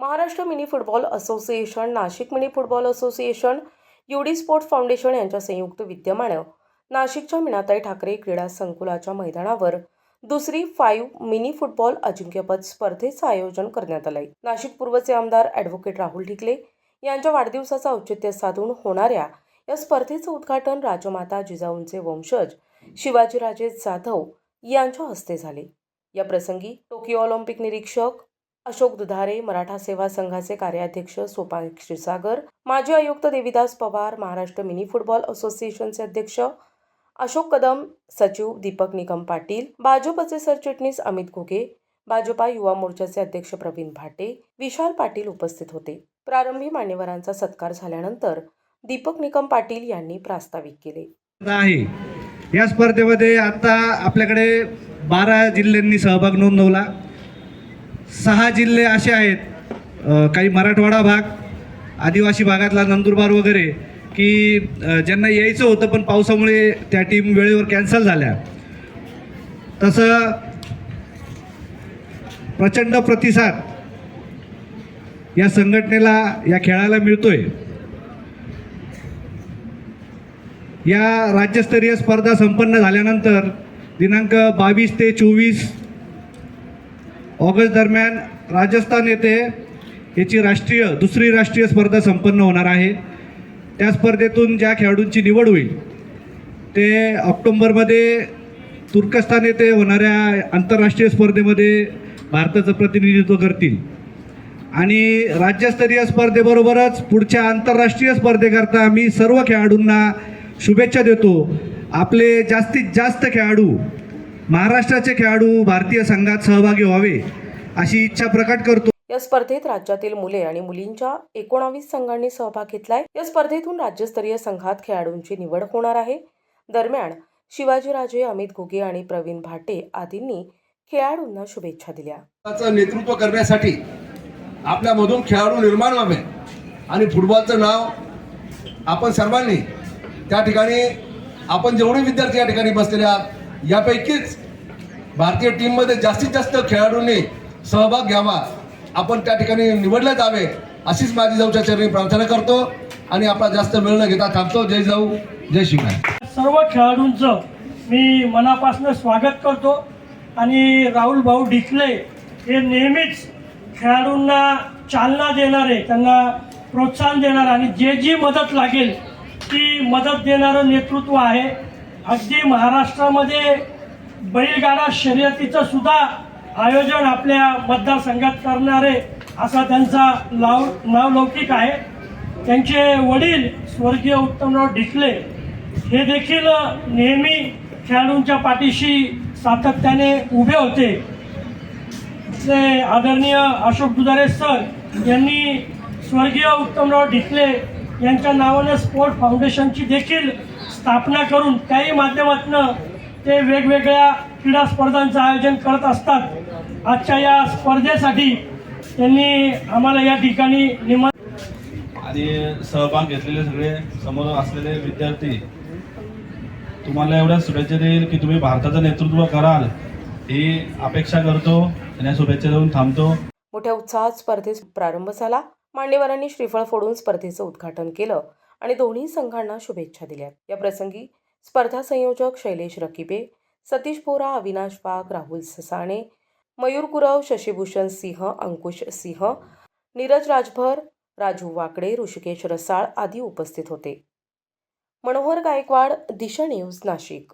Maharashtra mini football association Nashik mini football association UD sport foundation यांच्या संयुक्त विद्यमानं नाशिकच्या मीनाताई ठाकरे क्रीडा संकुलाच्या मैदानावर दुसरी फाईव्ह मिनी फुटबॉल अजिंक्यपद स्पर्धेचं आयोजन करण्यात आलंय. नाशिक पूर्वचे आमदार ॲडव्होकेट राहुल ढिकले यांच्या वाढदिवसाचं औचित्य साधून होणाऱ्या या स्पर्धेचं उद्घाटन राजमाता जिजाऊंचे वंशज शिवाजीराजे जाधव यांच्या हस्ते झाले. या प्रसंगी टोकियो ऑलिम्पिक निरीक्षक अशोक दुधारे मराठा सेवा संघाचे कार्याध्यक्ष सोपान क्षीरसागर माजी आयुक्त देविदास पवार महाराष्ट्र मिनी फुटबॉल असोसिएशनचे अध्यक्ष अशोक कदम सचिव दीपक निकम पाटील भाजपचे सरचिटणीस अमित घुगे भाजपा युवा मोर्चाचे अध्यक्ष प्रवीण भाटे विशाल पाटील उपस्थित होते. प्रारंभी मान्यवरांचा सत्कार झाल्यानंतर दीपक निकम पाटील यांनी प्रास्ताविक केले. आहे. या स्पर्धेमध्ये आता आपल्याकडे बारा जिल्ह्यांनी सहभाग नोंदवला. सहा जिल्हे असे आहेत. काही मराठवाडा भाग आदिवासी भागातला नंदुरबार वगैरे की ज्यांना यायचं होतं पण पावसामुळे त्या टीम वेळेवर कॅन्सल झाल्या. तसं प्रचंड प्रतिसाद या संघटनेला या खेळाला मिळतोय. या राज्यस्तरीय स्पर्धा संपन्न झाल्यानंतर दिनांक बावीस ते चोवीस ऑगस्ट दरम्यान राजस्थान येथे याची राष्ट्रीय दुसरी राष्ट्रीय स्पर्धा संपन्न होणार आहे. त्या स्पर्धेतून ज्या खेळाडूंची निवड होईल ते ऑक्टोंबरमध्ये तुर्कस्तान येथे होणाऱ्या आंतरराष्ट्रीय स्पर्धेमध्ये भारताचं प्रतिनिधित्व करतील. आणि राज्यस्तरीय स्पर्धेबरोबरच पुढच्या आंतरराष्ट्रीय स्पर्धेकरता आम्ही सर्व खेळाडूंना शुभेच्छा देतो. आपले जास्तीत जास्त खेळाडू महाराष्ट्राचे खेळाडू भारतीय संघात सहभागी व्हावे अशी इच्छा प्रकट करतो. या स्पर्धेत राज्यातील मुले आणि मुलींच्या एकोणावीस संघांनी सहभाग घेतलाय. या स्पर्धेतून राज्यस्तरीय संघात खेळाडूंची निवड होणार आहे. दरम्यान शिवाजीराजे अमित घुगे आणि प्रवीण भाटे आदींनी खेळाडूंना शुभेच्छा दिल्या. नेतृत्व करण्यासाठी आपल्यामधून खेळाडू निर्माण व्हावे आणि फुटबॉलचं नाव आपण सर्वांनी त्या ठिकाणी आपण जेवढे विद्यार्थी या ठिकाणी बसलेले आहात यापैकीच भारतीय टीममध्ये जास्तीत जास्त खेळाडूंनी सहभाग घ्यावा. आपण त्या ठिकाणी निवडले जावे अशीच माझी जाऊच्या चरणी प्रार्थना करतो आणि आपला जास्त वेळ न घेता थांबतो. जय जाऊ जय शिवराय. सर्व खेळाडूंचं मी मनापासून स्वागत करतो आणि राहुल भाऊ डिकले हे नेहमीच खेळाडूंना चालना देणारे त्यांना प्रोत्साहन देणार आणि जे जी मदत लागेल ती मदत देणारं नेतृत्व आहे. अगदी महाराष्ट्रामध्ये बैलगाडा शर्यतीचं सुद्धा आयोजन आपल्या मतदारसंघात करणारे असा त्यांचा लाव नावलौकिक आहे. त्यांचे वडील स्वर्गीय उत्तमराव ढिकले हे देखील नेहमी खेळाडूंच्या पाठीशी सातत्याने उभे होते. ते आदरणीय अशोक दुधारे सर यांनी स्वर्गीय उत्तमराव ढिकले यांच्या नावाने स्पोर्ट फाउंडेशनची देखील स्थापना करून त्याही माध्यमातून ते वेगवेगळ्या क्रीडा स्पर्धांचं आयोजन करत असतात. आजच्या या स्पर्धेसाठी त्यांनी आम्हाला या ठिकाणी निमंत्रण आणि सहभाग घेतलेले सगळे समोर असलेले विद्यार्थी तुम्हाला एवढ्या शुभेच्छा देईल की तुम्ही भारताचं नेतृत्व कराल ही अपेक्षा करतो आणि या शुभेच्छा देऊन थांबतो. मोठ्या उत्साहात स्पर्धेस प्रारंभ झाला. मान्यवरांनी श्रीफळ फोडून स्पर्धेचं उद्घाटन केलं. आणि दोन्ही संघांना शुभेच्छा दिल्या या प्रसंगी स्पर्धा संयोजक शैलेश रकिबे सतीश पोरा अविनाश वाघ राहुल ससाणे मयूर कुरव शशीभूषण सिंह अंकुश सिंह नीरज राजभर राजू वाकडे ऋषिकेश रसाळ आदी उपस्थित होते. मनोहर गायकवाड दिशा न्यूज नाशिक.